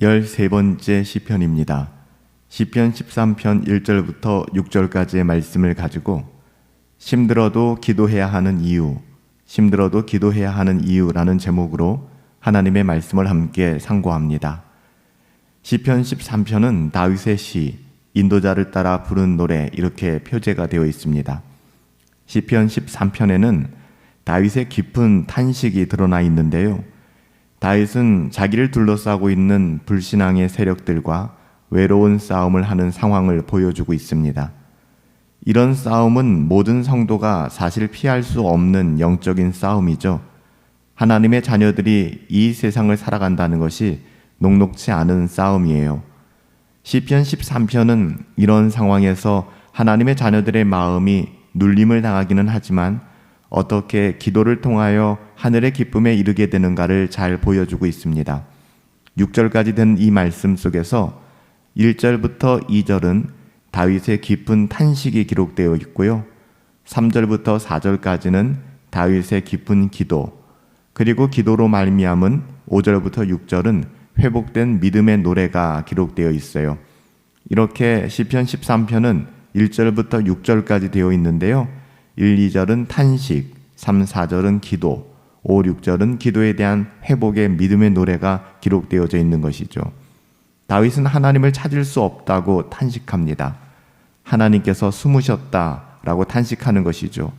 13번째 시편입니다. 시편 13편 1절부터 6절까지의 말씀을 가지고 힘들어도 기도해야 하는 이유, 힘들어도 기도해야 하는 이유라는 제목으로 하나님의 말씀을 함께 상고합니다. 시편 13편은 다윗의 시, 인도자를 따라 부른 노래 이렇게 표제가 되어 있습니다. 시편 13편에는 다윗의 깊은 탄식이 드러나 있는데요. 다윗은 자기를 둘러싸고 있는 불신앙의 세력들과 외로운 싸움을 하는 상황을 보여주고 있습니다. 이런 싸움은 모든 성도가 사실 피할 수 없는 영적인 싸움이죠. 하나님의 자녀들이 이 세상을 살아간다는 것이 녹록치 않은 싸움이에요. 시편 13편은 이런 상황에서 하나님의 자녀들의 마음이 눌림을 당하기는 하지만 어떻게 기도를 통하여 하늘의 기쁨에 이르게 되는가를 잘 보여주고 있습니다. 6절까지 된 이 말씀 속에서 1절부터 2절은 다윗의 깊은 탄식이 기록되어 있고요. 3절부터 4절까지는 다윗의 깊은 기도, 그리고 기도로 말미암은 5절부터 6절은 회복된 믿음의 노래가 기록되어 있어요. 이렇게 시편 13편은 1절부터 6절까지 되어 있는데요. 1, 2절은 탄식, 3, 4절은 기도, 5, 6절은 기도에 대한 회복의 믿음의 노래가 기록되어져 있는 것이죠. 다윗은 하나님을 찾을 수 없다고 탄식합니다. 하나님께서 숨으셨다라고 탄식하는 것이죠.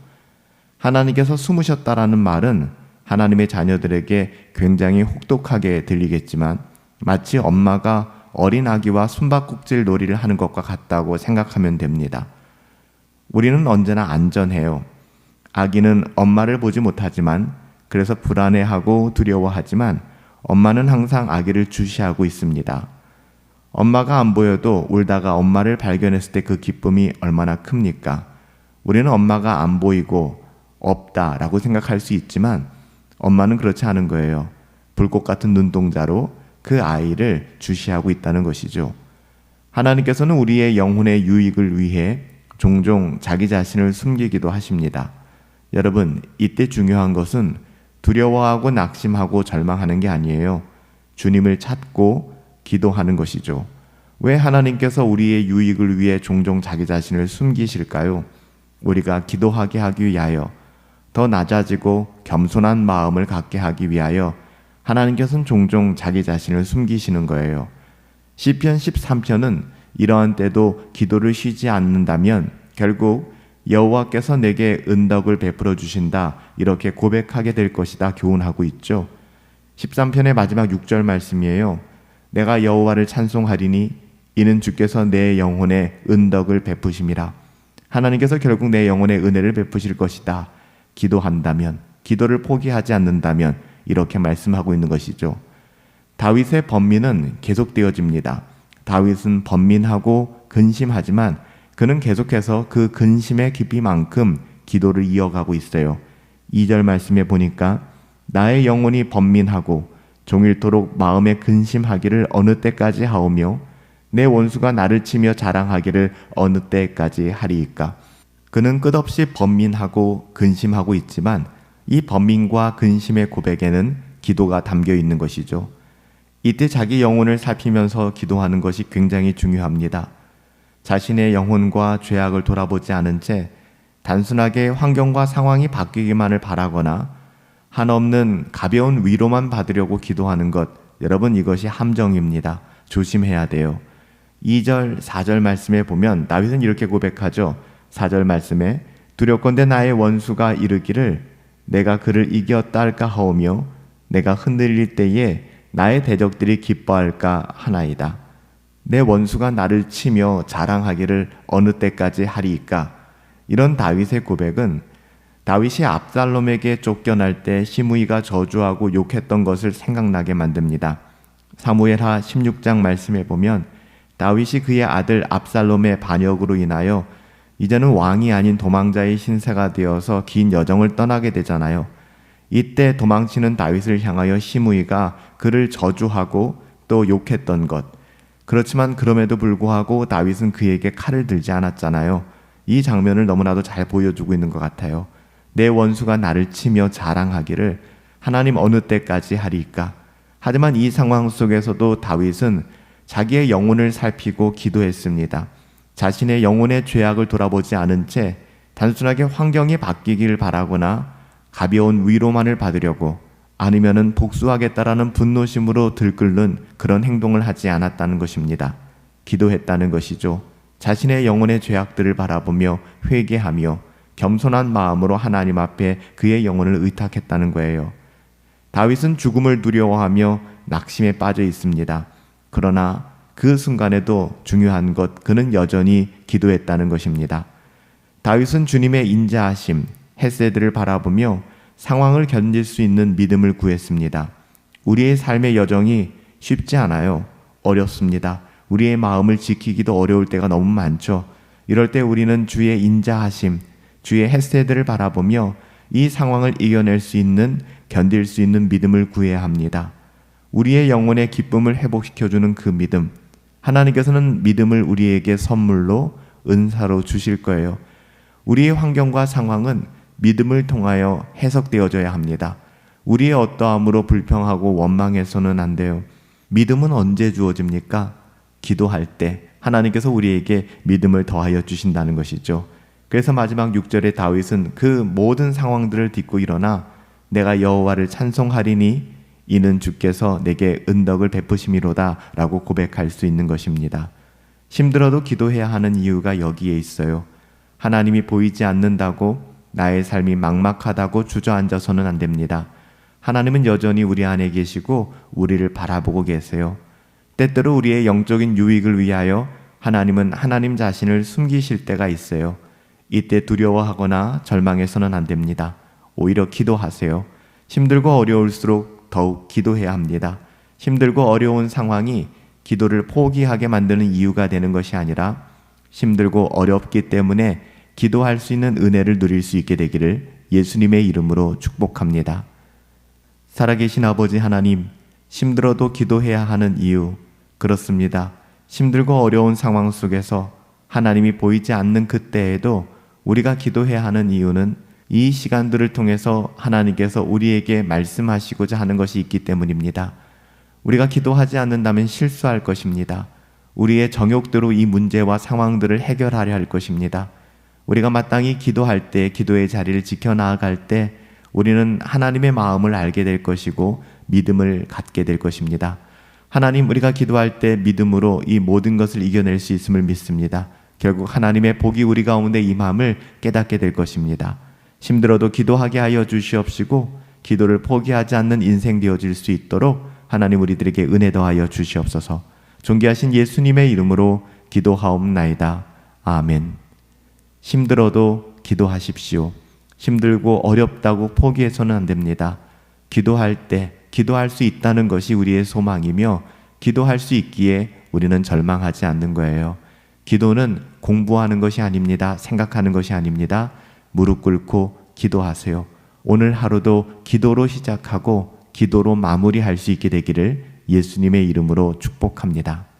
하나님께서 숨으셨다라는 말은 하나님의 자녀들에게 굉장히 혹독하게 들리겠지만 마치 엄마가 어린 아기와 숨바꼭질 놀이를 하는 것과 같다고 생각하면 됩니다. 우리는 언제나 안전해요. 아기는 엄마를 보지 못하지만 그래서 불안해하고 두려워하지만 엄마는 항상 아기를 주시하고 있습니다. 엄마가 안 보여도 울다가 엄마를 발견했을 때 그 기쁨이 얼마나 큽니까? 우리는 엄마가 안 보이고 없다라고 생각할 수 있지만 엄마는 그렇지 않은 거예요. 불꽃 같은 눈동자로 그 아이를 주시하고 있다는 것이죠. 하나님께서는 우리의 영혼의 유익을 위해 종종 자기 자신을 숨기기도 하십니다. 여러분, 이때 중요한 것은 두려워하고 낙심하고 절망하는 게 아니에요. 주님을 찾고 기도하는 것이죠. 왜 하나님께서 우리의 유익을 위해 종종 자기 자신을 숨기실까요? 우리가 기도하게 하기 위하여 더 낮아지고 겸손한 마음을 갖게 하기 위하여 하나님께서는 종종 자기 자신을 숨기시는 거예요. 시편 13편은 이러한 때도 기도를 쉬지 않는다면 결국 여호와께서 내게 은덕을 베풀어 주신다 이렇게 고백하게 될 것이다 교훈하고 있죠. 13편의 마지막 6절 말씀이에요. 내가 여호와를 찬송하리니 이는 주께서 내 영혼에 은덕을 베푸심이라. 하나님께서 결국 내 영혼에 은혜를 베푸실 것이다. 기도한다면 기도를 포기하지 않는다면 이렇게 말씀하고 있는 것이죠. 다윗의 번민은 계속되어집니다. 다윗은 번민하고 근심하지만 그는 계속해서 그 근심의 깊이만큼 기도를 이어가고 있어요. 2절 말씀에 보니까 나의 영혼이 번민하고 종일토록 마음에 근심하기를 어느 때까지 하오며 내 원수가 나를 치며 자랑하기를 어느 때까지 하리이까. 그는 끝없이 번민하고 근심하고 있지만 이 번민과 근심의 고백에는 기도가 담겨 있는 것이죠. 이때 자기 영혼을 살피면서 기도하는 것이 굉장히 중요합니다. 자신의 영혼과 죄악을 돌아보지 않은 채 단순하게 환경과 상황이 바뀌기만을 바라거나 한없는 가벼운 위로만 받으려고 기도하는 것, 여러분 이것이 함정입니다. 조심해야 돼요. 2절, 4절 말씀에 보면 다윗은 이렇게 고백하죠. 4절 말씀에 두렵건대 나의 원수가 이르기를 내가 그를 이겼다 할까 하오며 내가 흔들릴 때에 나의 대적들이 기뻐할까 하나이다. 내 원수가 나를 치며 자랑하기를 어느 때까지 하리이까? 이런 다윗의 고백은 다윗이 압살롬에게 쫓겨날 때 시므이가 저주하고 욕했던 것을 생각나게 만듭니다. 사무엘하 16장 말씀에 보면 다윗이 그의 아들 압살롬의 반역으로 인하여 이제는 왕이 아닌 도망자의 신세가 되어서 긴 여정을 떠나게 되잖아요. 이때 도망치는 다윗을 향하여 시므이가 그를 저주하고 또 욕했던 것. 그렇지만 그럼에도 불구하고 다윗은 그에게 칼을 들지 않았잖아요. 이 장면을 너무나도 잘 보여주고 있는 것 같아요. 내 원수가 나를 치며 자랑하기를 하나님 어느 때까지 하리까? 하지만 이 상황 속에서도 다윗은 자기의 영혼을 살피고 기도했습니다. 자신의 영혼의 죄악을 돌아보지 않은 채 단순하게 환경이 바뀌길 바라거나 가벼운 위로만을 받으려고 아니면은 복수하겠다라는 분노심으로 들끓는 그런 행동을 하지 않았다는 것입니다. 기도했다는 것이죠. 자신의 영혼의 죄악들을 바라보며 회개하며 겸손한 마음으로 하나님 앞에 그의 영혼을 의탁했다는 거예요. 다윗은 죽음을 두려워하며 낙심에 빠져 있습니다. 그러나 그 순간에도 중요한 것 그는 여전히 기도했다는 것입니다. 다윗은 주님의 인자하심, 헤세드를 바라보며 상황을 견딜 수 있는 믿음을 구했습니다. 우리의 삶의 여정이 쉽지 않아요. 어렵습니다. 우리의 마음을 지키기도 어려울 때가 너무 많죠. 이럴 때 우리는 주의 인자하심, 주의 헤세드를 바라보며 이 상황을 이겨낼 수 있는 견딜 수 있는 믿음을 구해야 합니다. 우리의 영혼의 기쁨을 회복시켜주는 그 믿음. 하나님께서는 믿음을 우리에게 선물로 은사로 주실 거예요. 우리의 환경과 상황은 믿음을 통하여 해석되어져야 합니다. 우리의 어떠함으로 불평하고 원망해서는 안 돼요. 믿음은 언제 주어집니까? 기도할 때 하나님께서 우리에게 믿음을 더하여 주신다는 것이죠. 그래서 마지막 6절에 다윗은 그 모든 상황들을 딛고 일어나 내가 여호와를 찬송하리니 이는 주께서 내게 은덕을 베푸심이로다라고 고백할 수 있는 것입니다. 힘들어도 기도해야 하는 이유가 여기에 있어요. 하나님이 보이지 않는다고 나의 삶이 막막하다고 주저앉아서는 안 됩니다. 하나님은 여전히 우리 안에 계시고 우리를 바라보고 계세요. 때때로 우리의 영적인 유익을 위하여 하나님은 하나님 자신을 숨기실 때가 있어요. 이때 두려워하거나 절망해서는 안 됩니다. 오히려 기도하세요. 힘들고 어려울수록 더욱 기도해야 합니다. 힘들고 어려운 상황이 기도를 포기하게 만드는 이유가 되는 것이 아니라 힘들고 어렵기 때문에 기도할 수 있는 은혜를 누릴 수 있게 되기를 예수님의 이름으로 축복합니다. 살아계신 아버지 하나님, 힘들어도 기도해야 하는 이유, 그렇습니다. 힘들고 어려운 상황 속에서 하나님이 보이지 않는 그때에도 우리가 기도해야 하는 이유는 이 시간들을 통해서 하나님께서 우리에게 말씀하시고자 하는 것이 있기 때문입니다. 우리가 기도하지 않는다면 실수할 것입니다. 우리의 정욕대로 이 문제와 상황들을 해결하려 할 것입니다. 우리가 마땅히 기도할 때, 기도의 자리를 지켜 나아갈 때, 우리는 하나님의 마음을 알게 될 것이고, 믿음을 갖게 될 것입니다. 하나님, 우리가 기도할 때 믿음으로 이 모든 것을 이겨낼 수 있음을 믿습니다. 결국 하나님의 복이 우리 가운데 임함을 깨닫게 될 것입니다. 힘들어도 기도하게 하여 주시옵시고, 기도를 포기하지 않는 인생 되어질 수 있도록 하나님 우리들에게 은혜 더하여 주시옵소서. 존귀하신 예수님의 이름으로 기도하옵나이다. 아멘. 힘들어도 기도하십시오. 힘들고 어렵다고 포기해서는 안 됩니다. 기도할 때 기도할 수 있다는 것이 우리의 소망이며 기도할 수 있기에 우리는 절망하지 않는 거예요. 기도는 공부하는 것이 아닙니다. 생각하는 것이 아닙니다. 무릎 꿇고 기도하세요. 오늘 하루도 기도로 시작하고 기도로 마무리할 수 있게 되기를 예수님의 이름으로 축복합니다.